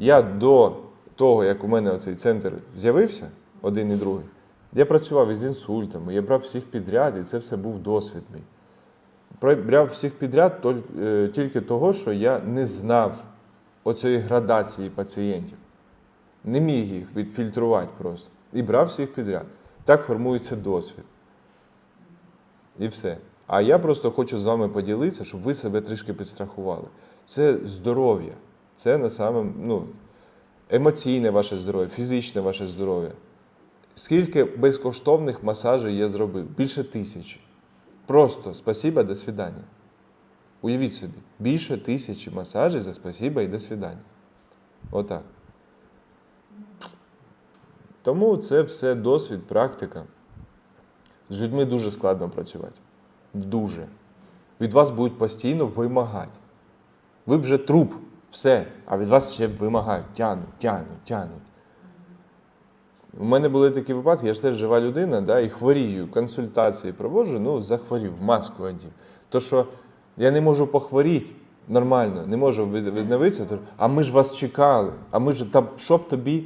Я до того, як у мене цей центр з'явився, один і другий, я працював із інсультами, я брав всіх підряд, і це все був досвід мій. Брав всіх підряд е, тільки того, що я не знав оцієї градації пацієнтів. Не міг їх відфільтрувати просто. І брав всіх підряд. Так формується досвід. І все. А я просто хочу з вами поділитися, щоб ви себе трішки підстрахували. Це здоров'я, це на самом, ну, емоційне ваше здоров'я, фізичне ваше здоров'я. Скільки безкоштовних масажів я зробив? Більше тисячі. Просто спасіба, до свидання. Уявіть собі, більше тисячі масажів за спасіба і до свидання. Отак. Тому це все досвід, практика. З людьми дуже складно працювати. Дуже. Від вас будуть постійно вимагати. Ви вже труп, все, а від вас ще вимагають, тянуть, тянуть, тянуть. У мене були такі випадки, я ж теж жива людина, да, і хворію, консультації проводжу, ну, захворів, маску одів. То, що я не можу похворіти нормально, не можу відновитися, то, а ми ж вас чекали, а ми ж, та що б тобі,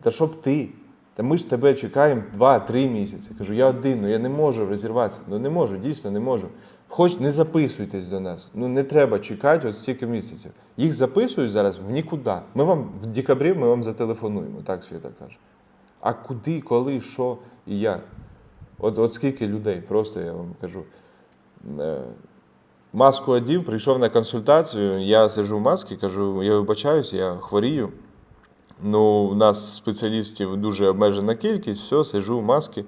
та що б ти? Та ми ж тебе чекаємо 2-3 місяці. Кажу, я один, ну я не можу розірватися. Ну не можу, дійсно не можу. Хоч не записуйтесь до нас. Ну не треба чекати от стільки місяців. Їх записують зараз в нікуди. Ми вам в декабрі ми вам зателефонуємо, так Свята каже. А куди, коли, що і як? От, от скільки людей, просто я вам кажу. Е, Маску одів, прийшов на консультацію, я сиджу в масці, кажу, я вибачаюсь, я хворію. Ну, у нас спеціалістів дуже обмежена кількість, все, сижу в маски.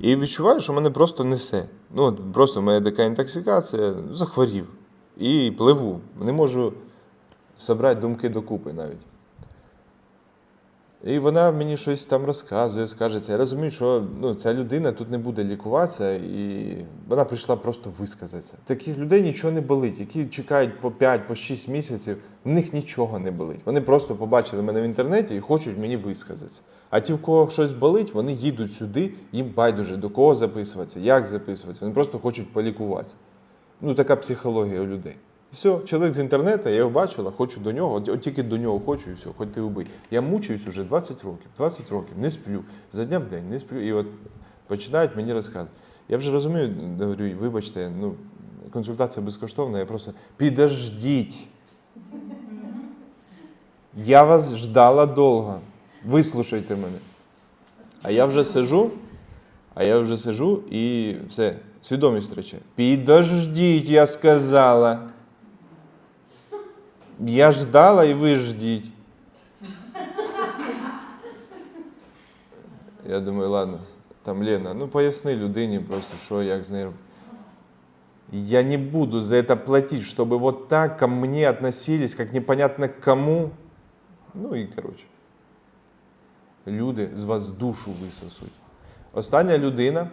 І відчуваю, що мене просто несе. Ну, просто в мене така інтоксикація, захворів. І пливу. Не можу зібрати думки докупи навіть. І вона мені щось там розказує, скажеться. Я розумію, що ну, ця людина тут не буде лікуватися, і вона прийшла просто висказатися. Таких людей нічого не болить, які чекають по 5, по 6 місяців, в них нічого не болить. Вони просто побачили мене в інтернеті і хочуть мені висказатися. А ті, в кого щось болить, вони їдуть сюди, їм байдуже до кого записуватися, як записуватися. Вони просто хочуть полікуватися. Ну, така психологія у людей. Все, чоловік з інтернету, я його бачила, хочу до нього, от, тільки до нього хочу і все, хоч ти убий. Я мучуюсь уже 20 років, 20 років, не сплю, за дня в день не сплю. І от починають мені розказувати. Я вже розумію, говорю, вибачте, ну, консультація безкоштовна, я просто підождіть. Я вас ждала довго. Вислушайте мене. А я вже сижу, а я вже сижу і все, свідомість втрачаю. Підождіть, я сказала. Я ждала і ви ждіть. Я думаю, ладно, там Лена, ну поясни людині просто, що, як з нею. Я не буду за это платить, чтобы вот так ко мне относились, как непонятно к кому. Ну і коротше. Люди з вас душу висосуть. Остання людина,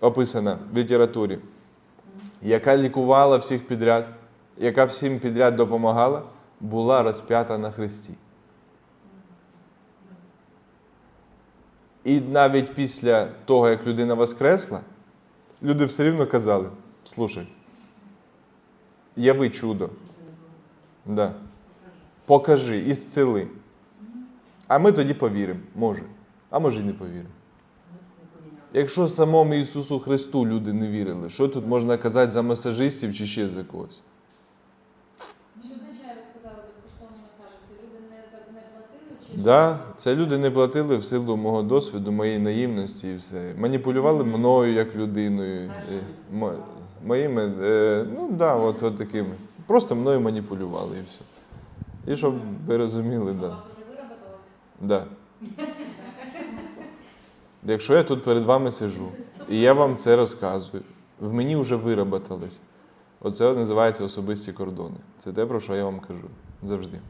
описана в літературі, яка лікувала всіх підряд, яка всім підряд допомагала, була розп'ята на хресті. І навіть після того, як людина воскресла, люди все рівно казали: слушай, яви чудо. Да. Покажи, ісцели. А ми тоді повіримо, може. А може й не повіримо. Якщо самому Ісусу Христу люди не вірили, що тут можна казати за масажистів чи ще за когось? Що сказали, безкоштовні масажі? Це люди не, не платили чи Да, це люди не платили в силу мого досвіду, моєї наївності і все. Маніпулювали мною як людиною. е, мо- Моїми, е, ну да, от, от такими. Просто мною маніпулювали і все. І щоб ви розуміли, у да. вас вже вироботилось? Да. Якщо я тут перед вами сижу, і я вам це розказую, в мені вже вироботилось. Оце називається особисті кордони. Це те, про що я вам кажу завжди.